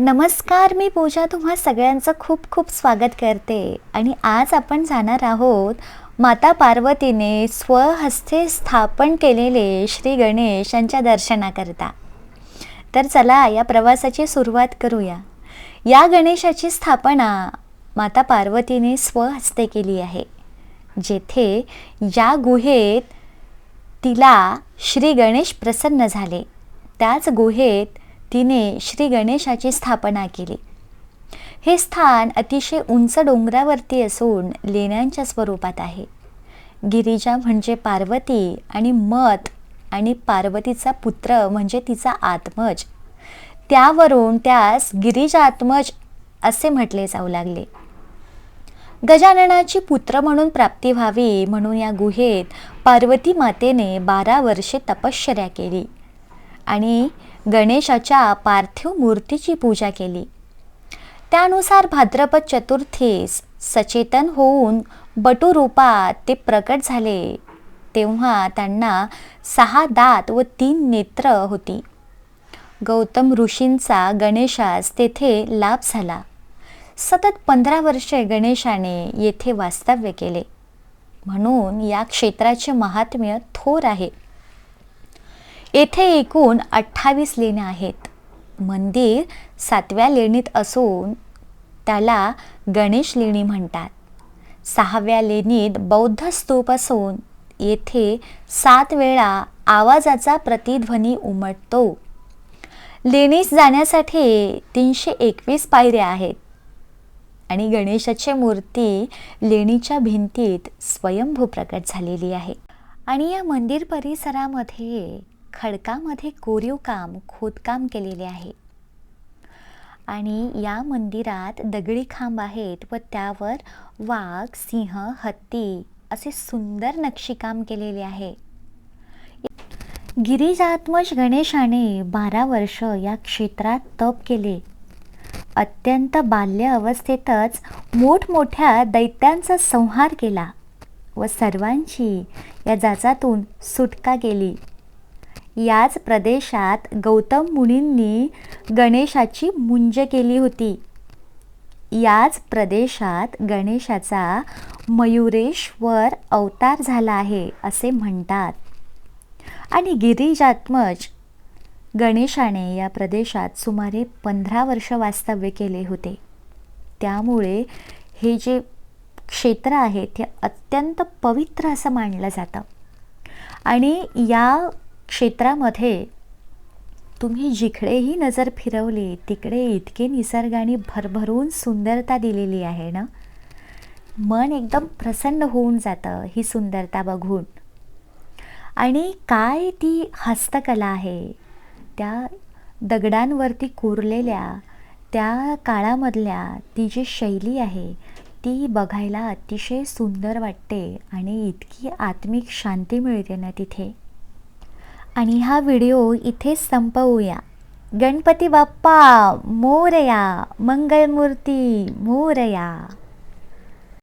नमस्कार मी पूजा. तुम्हा सगळ्यांचं खूप खूप स्वागत करते. आणि आज आपण जाणार आहोत माता पार्वतीने स्वहस्ते स्थापन केलेले श्री गणेश यांच्या दर्शनाकरता. तर चला या प्रवासाची सुरुवात करूया. या गणेशाची स्थापना माता पार्वतीने स्वहस्ते केली आहे जेथे या गुहेत तिला श्री गणेश प्रसन्न झाले. त्याच गुहेत तिने श्री गणेशाची स्थापना केली. हे स्थान अतिशय उंच डोंगरावरती असून लेण्यांच्या स्वरूपात आहे. गिरिजा म्हणजे पार्वती आणि मत आणि पार्वतीचा पुत्र म्हणजे तिचा आत्मज. त्यावरून त्यास गिरिजात्मज असे म्हटले जाऊ लागले. गजाननाची पुत्र म्हणून प्राप्ती व्हावी म्हणून या गुहेत पार्वती मातेने बारा वर्षे तपश्चर्या केली. आणि गणेशाच्या पार्थिव मूर्तीची पूजा केली. त्यानुसार भाद्रपद चतुर्थीस सचेतन होऊन बटुरूपात ते प्रकट झाले. तेव्हा त्यांना सहा दात व तीन नेत्र होती. गौतम ऋषींचा गणेशास तेथे लाभ झाला. सतत पंधरा वर्षे गणेशाने येथे वास्तव्य केले. म्हणून या क्षेत्राचे महात्म्य थोर आहे. येथे एकूण अठ्ठावीस लेण्या आहेत. मंदिर सातव्या लेणीत असून त्याला गणेश लेणी म्हणतात. सहाव्या लेणीत बौद्ध स्तूप असून येथे सात वेळा आवाजाचा प्रतिध्वनी उमटतो. लेणीस जाण्यासाठी तीनशे एकवीस पायऱ्या आहेत आणि गणेशाची मूर्ती लेणीच्या भिंतीत स्वयंभू प्रकट झालेली आहे. आणि या मंदिर परिसरामध्ये खडकामध्ये कोरीव काम खोदकाम केलेले आहे. आणि या मंदिरात दगडी खांब आहेत व त्यावर वाघ सिंह हत्ती असे सुंदर नक्षीकाम केलेले आहे. गिरिजात्मज गणेशाने बारा वर्ष या क्षेत्रात तप केले. अत्यंत बाल्य अवस्थेतच मोठमोठ्या दैत्यांचा संहार केला व सर्वांची या जाचातून सुटका केली. याच प्रदेशात गौतम मुनींनी गणेशाची मुंज केली होती. याच प्रदेशात गणेशाचा मयुरेश्वर अवतार झाला आहे असे म्हणतात. आणि गिरिजात्मज गणेशाने या प्रदेशात सुमारे पंधरा वर्ष वास्तव्य केले होते. त्यामुळे हे जे क्षेत्र आहे ते अत्यंत पवित्र असं मानलं जातं. आणि या क्षेत्रामध्ये तुम्ही जिकडेही नजर फिरवली तिकडे इतके निसर्गाने भरभरून सुंदरता दिलेली आहे ना? मन एकदम प्रसन्न होऊन जातं ही सुंदरता बघून. आणि काय ती हस्तकला आहे? त्या दगडांवरती कोरलेल्या त्या काळामधल्या ती जी शैली आहे ती बघायला अतिशय सुंदर वाटते आणि इतकी आत्मिक शांती मिळते ना तिथे. आणि हा व्हिडिओ इथे संपवूया. गणपती बाप्पा मोरया मंगलमूर्ती मोरया.